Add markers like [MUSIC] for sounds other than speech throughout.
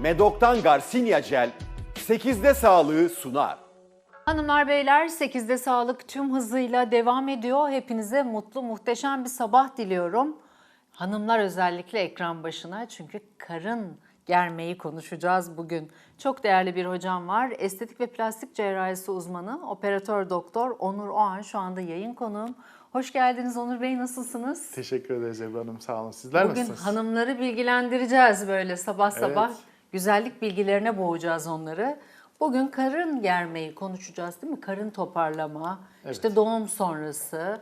Medok'tan Garcinia Gel 8'de sağlığı sunar. Hanımlar beyler 8'de sağlık tüm hızıyla devam ediyor. Hepinize mutlu muhteşem bir sabah diliyorum. Hanımlar özellikle ekran başına çünkü karın germeyi konuşacağız bugün. Çok değerli bir hocam var. Estetik ve plastik cerrahisi uzmanı, operatör doktor Onur Oğan şu anda yayın konuğum. Hoş geldiniz Onur Bey nasılsınız? Teşekkür ederiz Ebru Hanım. Sağ olun. Sizler Bugün nasılsınız? hanımları bilgilendireceğiz böyle sabah sabah. Evet. Güzellik bilgilerine boğacağız onları. Bugün karın germeyi konuşacağız değil mi? Karın toparlama, işte doğum sonrası.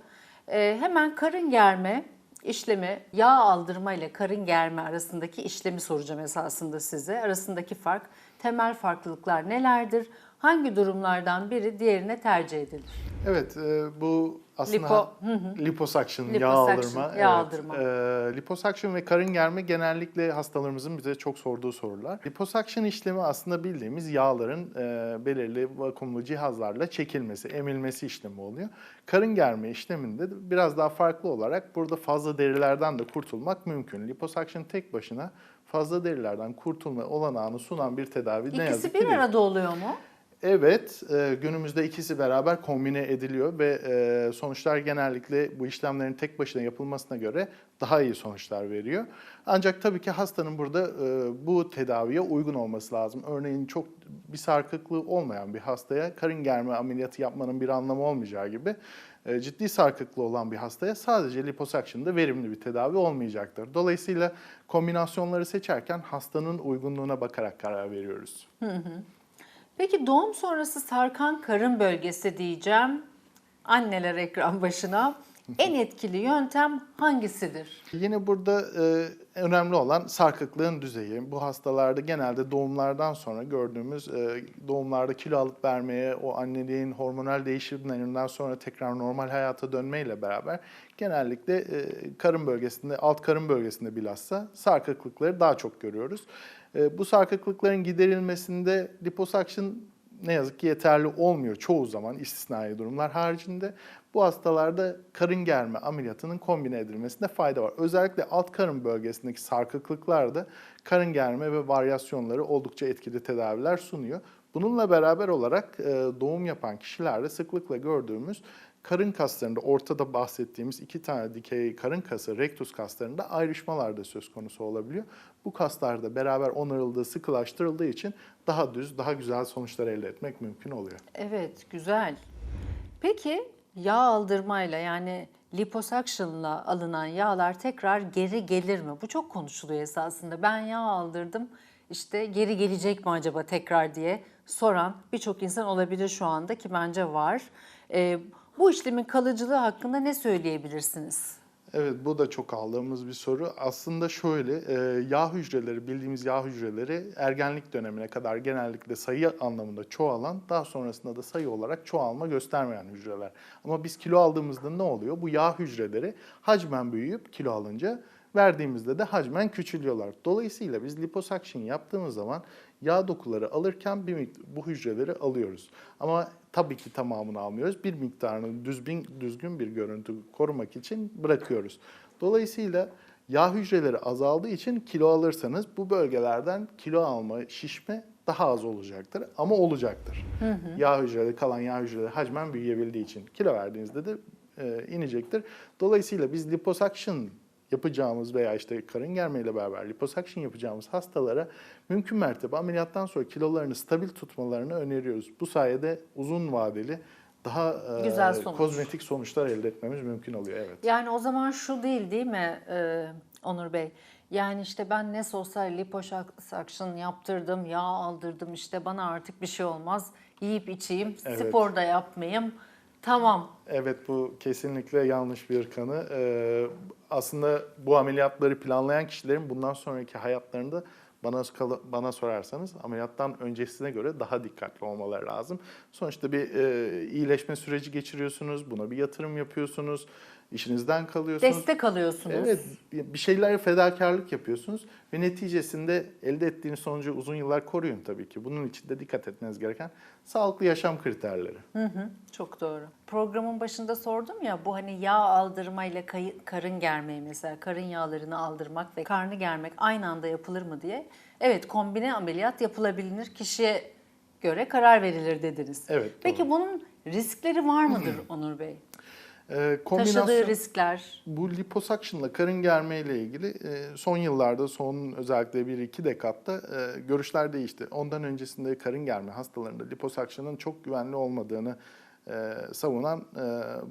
Ee, hemen karın germe işlemi, yağ aldırma ile karın germe arasındaki işlemi soracağım esasında size. Arasındaki fark, temel farklılıklar nelerdir? Hangi durumlardan biri diğerine tercih edilir? Evet, e, bu aslında Lipo- liposuction, yağ Liposuction, aldırma. yağ evet. aldırma. E, liposuction ve karın germe genellikle hastalarımızın bize çok sorduğu sorular. Liposuction işlemi aslında bildiğimiz yağların e, belirli vakumlu cihazlarla çekilmesi, emilmesi işlemi oluyor. Karın germe işleminde de biraz daha farklı olarak burada fazla derilerden de kurtulmak mümkün. Liposuction tek başına fazla derilerden kurtulma olanağını sunan bir tedavi ne yazık İkisi ki bir değil. arada oluyor mu? Evet, e, günümüzde ikisi beraber kombine ediliyor ve e, sonuçlar genellikle bu işlemlerin tek başına yapılmasına göre daha iyi sonuçlar veriyor. Ancak tabii ki hastanın burada e, bu tedaviye uygun olması lazım. Örneğin çok bir sarkıklığı olmayan bir hastaya karın germe ameliyatı yapmanın bir anlamı olmayacağı gibi e, ciddi sarkıklığı olan bir hastaya sadece liposuction'da verimli bir tedavi olmayacaktır. Dolayısıyla kombinasyonları seçerken hastanın uygunluğuna bakarak karar veriyoruz. Peki doğum sonrası sarkan karın bölgesi diyeceğim. Anneler ekran başına. En etkili yöntem hangisidir? Yine burada e, önemli olan sarkıklığın düzeyi. Bu hastalarda genelde doğumlardan sonra gördüğümüz e, doğumlarda kilo alıp vermeye, o anneliğin hormonal değişimlerinden sonra tekrar normal hayata dönmeyle beraber genellikle e, karın bölgesinde, alt karın bölgesinde bilhassa sarkıklıkları daha çok görüyoruz. E, bu sarkıklıkların giderilmesinde liposuction ne yazık ki yeterli olmuyor çoğu zaman istisnai durumlar haricinde. Bu hastalarda karın germe ameliyatının kombine edilmesinde fayda var. Özellikle alt karın bölgesindeki sarkıklıklarda karın germe ve varyasyonları oldukça etkili tedaviler sunuyor. Bununla beraber olarak e, doğum yapan kişilerde sıklıkla gördüğümüz karın kaslarında ortada bahsettiğimiz iki tane dikey karın kası rektus kaslarında ayrışmalar da söz konusu olabiliyor. Bu kaslarda beraber onarıldığı, sıkılaştırıldığı için daha düz, daha güzel sonuçlar elde etmek mümkün oluyor. Evet, güzel. Peki yağ aldırmayla yani liposuction'la alınan yağlar tekrar geri gelir mi? Bu çok konuşuluyor esasında. Ben yağ aldırdım, işte geri gelecek mi acaba tekrar diye soran birçok insan olabilir şu anda ki bence var. Ee, bu işlemin kalıcılığı hakkında ne söyleyebilirsiniz? Evet bu da çok aldığımız bir soru. Aslında şöyle e, yağ hücreleri bildiğimiz yağ hücreleri ergenlik dönemine kadar genellikle sayı anlamında çoğalan daha sonrasında da sayı olarak çoğalma göstermeyen hücreler. Ama biz kilo aldığımızda ne oluyor? Bu yağ hücreleri hacmen büyüyüp kilo alınca verdiğimizde de hacmen küçülüyorlar. Dolayısıyla biz liposuction yaptığımız zaman yağ dokuları alırken bir bu hücreleri alıyoruz. Ama tabii ki tamamını almıyoruz. Bir miktarını düzgün, düzgün bir görüntü korumak için bırakıyoruz. Dolayısıyla yağ hücreleri azaldığı için kilo alırsanız bu bölgelerden kilo alma, şişme daha az olacaktır ama olacaktır. Yağ hücreleri, kalan yağ hücreleri hacmen büyüyebildiği için kilo verdiğinizde de e, inecektir. Dolayısıyla biz liposuction yapacağımız veya işte karın germeyle beraber liposuction yapacağımız hastalara mümkün mertebe ameliyattan sonra kilolarını stabil tutmalarını öneriyoruz. Bu sayede uzun vadeli daha e, Güzel sonuç. kozmetik sonuçlar elde etmemiz mümkün oluyor. Evet. Yani o zaman şu değil değil mi e, Onur Bey? Yani işte ben ne sosyal liposuction yaptırdım, yağ aldırdım işte bana artık bir şey olmaz. Yiyip içeyim, Evet. spor da yapmayayım. Tamam. Evet bu kesinlikle yanlış bir kanı. Ee, aslında bu ameliyatları planlayan kişilerin bundan sonraki hayatlarında bana bana sorarsanız ameliyattan öncesine göre daha dikkatli olmaları lazım. Sonuçta bir e, iyileşme süreci geçiriyorsunuz, buna bir yatırım yapıyorsunuz, işinizden kalıyorsunuz. Destek alıyorsunuz. Evet, bir şeyler fedakarlık yapıyorsunuz ve neticesinde elde ettiğiniz sonucu uzun yıllar koruyun tabii ki. Bunun için de dikkat etmeniz gereken sağlıklı yaşam kriterleri. Hı hı, çok doğru. Programın başında sordum ya bu hani yağ aldırmayla karın germeyi mesela karın yağlarını aldırmak ve karnı germek aynı anda yapılır mı diye. Evet kombine ameliyat yapılabilir. Kişiye göre karar verilir dediniz. Evet, Peki doğru. bunun riskleri var mıdır [CLEARS THROAT] Onur Bey? Ee, Taşıdığı riskler. Bu liposuction'la karın germe ile ilgili e, son yıllarda, son özellikle 1-2 dekatta e, görüşler değişti. Ondan öncesinde karın germe hastalarında liposuction'ın çok güvenli olmadığını e, savunan e,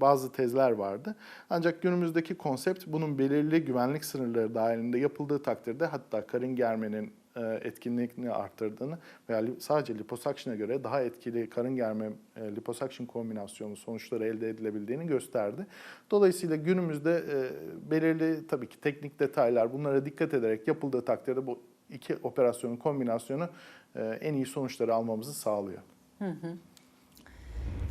bazı tezler vardı. Ancak günümüzdeki konsept bunun belirli güvenlik sınırları dahilinde yapıldığı takdirde hatta karın germenin e, etkinliğini arttırdığını veya sadece liposuction'a göre daha etkili karın germe e, liposuction kombinasyonu sonuçları elde edilebildiğini gösterdi. Dolayısıyla günümüzde e, belirli tabii ki teknik detaylar bunlara dikkat ederek yapıldığı takdirde bu iki operasyonun kombinasyonu e, en iyi sonuçları almamızı sağlıyor.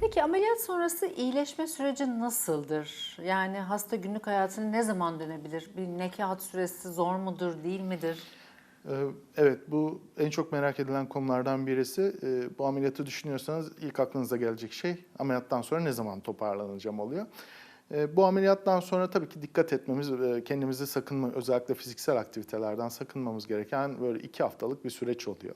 Peki ameliyat sonrası iyileşme süreci nasıldır? Yani hasta günlük hayatına ne zaman dönebilir? Bir nekat süresi zor mudur, değil midir? Ee, Evet, bu en çok merak edilen konulardan birisi. Ee, Bu ameliyatı düşünüyorsanız ilk aklınıza gelecek şey ameliyattan sonra ne zaman toparlanacağım oluyor. Ee, Bu ameliyattan sonra tabii ki dikkat etmemiz, e, kendimizi sakınma, özellikle fiziksel aktivitelerden sakınmamız gereken böyle iki haftalık bir süreç oluyor.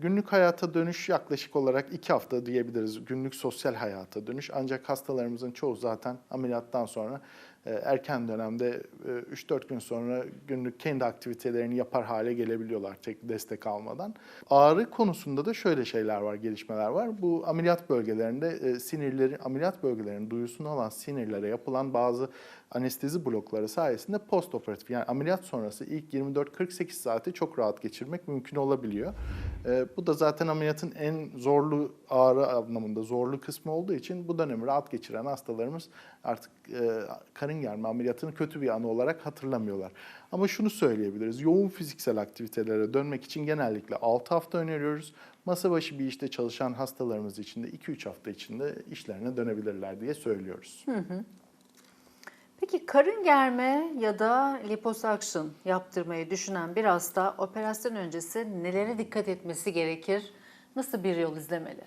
Günlük hayata dönüş yaklaşık olarak iki hafta diyebiliriz. Günlük sosyal hayata dönüş. Ancak hastalarımızın çoğu zaten ameliyattan sonra erken dönemde e, 3-4 gün sonra günlük kendi aktivitelerini yapar hale gelebiliyorlar tek destek almadan. Ağrı konusunda da şöyle şeyler var, gelişmeler var. Bu ameliyat bölgelerinde e, sinirleri, ameliyat bölgelerinin duyusunu olan sinirlere yapılan bazı anestezi blokları sayesinde postoperatif yani ameliyat sonrası ilk 24-48 saati çok rahat geçirmek mümkün olabiliyor. E, bu da zaten ameliyatın en zorlu ağrı anlamında zorlu kısmı olduğu için bu dönemi rahat geçiren hastalarımız artık e, karın germe ameliyatını kötü bir anı olarak hatırlamıyorlar. Ama şunu söyleyebiliriz. Yoğun fiziksel aktivitelere dönmek için genellikle 6 hafta öneriyoruz. Masa başı bir işte çalışan hastalarımız için de 2-3 hafta içinde işlerine dönebilirler diye söylüyoruz. Peki karın germe ya da liposuction yaptırmayı düşünen bir hasta operasyon öncesi nelere dikkat etmesi gerekir? Nasıl bir yol izlemeli?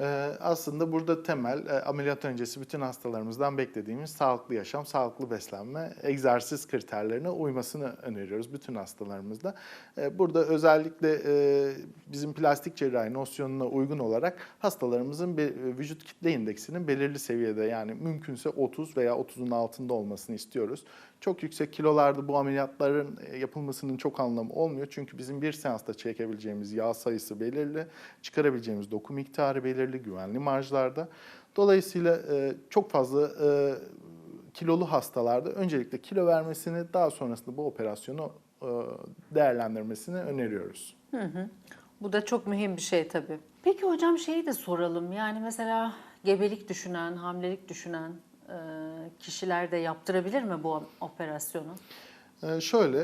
Ee, aslında burada temel e, ameliyat öncesi bütün hastalarımızdan beklediğimiz sağlıklı yaşam, sağlıklı beslenme, egzersiz kriterlerine uymasını öneriyoruz bütün hastalarımızda. Ee, burada özellikle e, bizim plastik cerrahi nosyonuna uygun olarak hastalarımızın e, vücut kitle indeksinin belirli seviyede yani mümkünse 30 veya 30'un altında olmasını istiyoruz. Çok yüksek kilolarda bu ameliyatların yapılmasının çok anlamı olmuyor. Çünkü bizim bir seansta çekebileceğimiz yağ sayısı belirli, çıkarabileceğimiz doku miktarı belirli, güvenli marjlarda. Dolayısıyla e, çok fazla e, kilolu hastalarda öncelikle kilo vermesini, daha sonrasında bu operasyonu e, değerlendirmesini öneriyoruz. Bu da çok mühim bir şey tabii. Peki hocam şeyi de soralım. Yani mesela gebelik düşünen, hamilelik düşünen e, kişiler de yaptırabilir mi bu operasyonu? Ee, şöyle,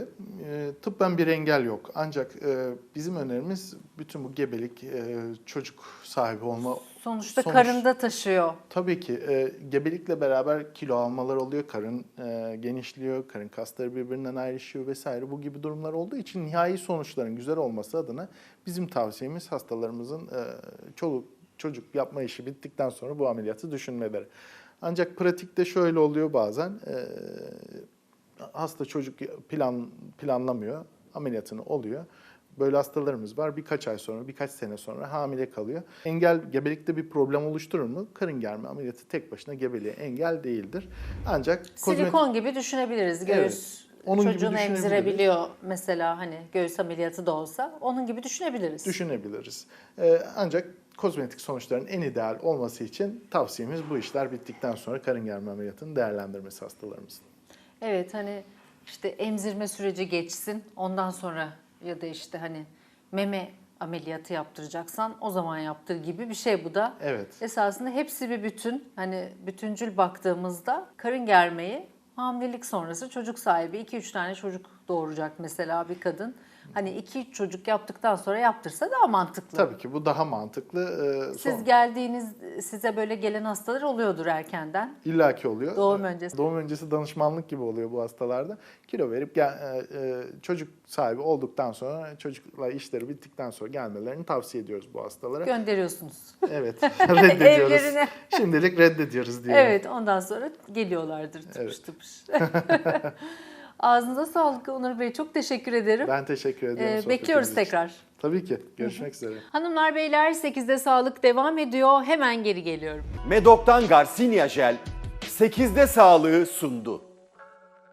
e, tıbben bir engel yok. Ancak e, bizim önerimiz bütün bu gebelik, e, çocuk sahibi olma... Sonuçta sonuç- karında taşıyor. Tabii ki gebelikle beraber kilo almalar oluyor, karın genişliyor, karın kasları birbirinden ayrışıyor vesaire. Bu gibi durumlar olduğu için nihai sonuçların güzel olması adına bizim tavsiyemiz hastalarımızın çoluk çocuk yapma işi bittikten sonra bu ameliyatı düşünmeleri. Ancak pratikte şöyle oluyor bazen. Hasta çocuk plan planlamıyor, ameliyatını oluyor. Böyle hastalarımız var. Birkaç ay sonra, birkaç sene sonra hamile kalıyor. Engel gebelikte bir problem oluşturur mu? Karın germe ameliyatı tek başına gebeliğe engel değildir. Ancak kozmetik- Silikon gibi düşünebiliriz. Göğüs Evet, onun çocuğunu emzirebiliyor mesela hani göğüs ameliyatı da olsa onun gibi düşünebiliriz. düşünebiliriz. Ee, ancak kozmetik sonuçların en ideal olması için tavsiyemiz bu işler bittikten sonra karın germe ameliyatını değerlendirmesi hastalarımızın. Evet hani işte emzirme süreci geçsin ondan sonra ya da işte hani meme ameliyatı yaptıracaksan o zaman yaptır gibi bir şey bu da. Evet. Esasında hepsi bir bütün. Hani bütüncül baktığımızda karın germeyi hamilelik sonrası çocuk sahibi 2-3 tane çocuk doğuracak mesela bir kadın. Hani 2-3 çocuk yaptıktan sonra yaptırsa daha mantıklı. Tabii ki bu daha mantıklı. Ee, Siz son- geldiğiniz size böyle gelen hastalar oluyordur erkenden. İllaki oluyor. Doğum öncesi. Doğum öncesi danışmanlık gibi oluyor bu hastalarda. Kilo verip gel, e, e, çocuk sahibi olduktan sonra çocukla işleri bittikten sonra gelmelerini tavsiye ediyoruz bu hastalara. Gönderiyorsunuz. Evet. [LAUGHS] reddediyoruz. Evlerine. Şimdilik reddediyoruz diyelim. Evet ondan sonra geliyorlardır tıpış Evet. tıpış. [LAUGHS] Ağzınıza sağlık Onur Bey. Çok teşekkür ederim. Ben teşekkür ederim. Ee, bekliyoruz için. tekrar. Tabii ki. Görüşmek üzere. Hanımlar beyler 8'de sağlık devam ediyor. Hemen geri geliyorum. Medok'tan Garcinia Jel 8'de sağlığı sundu.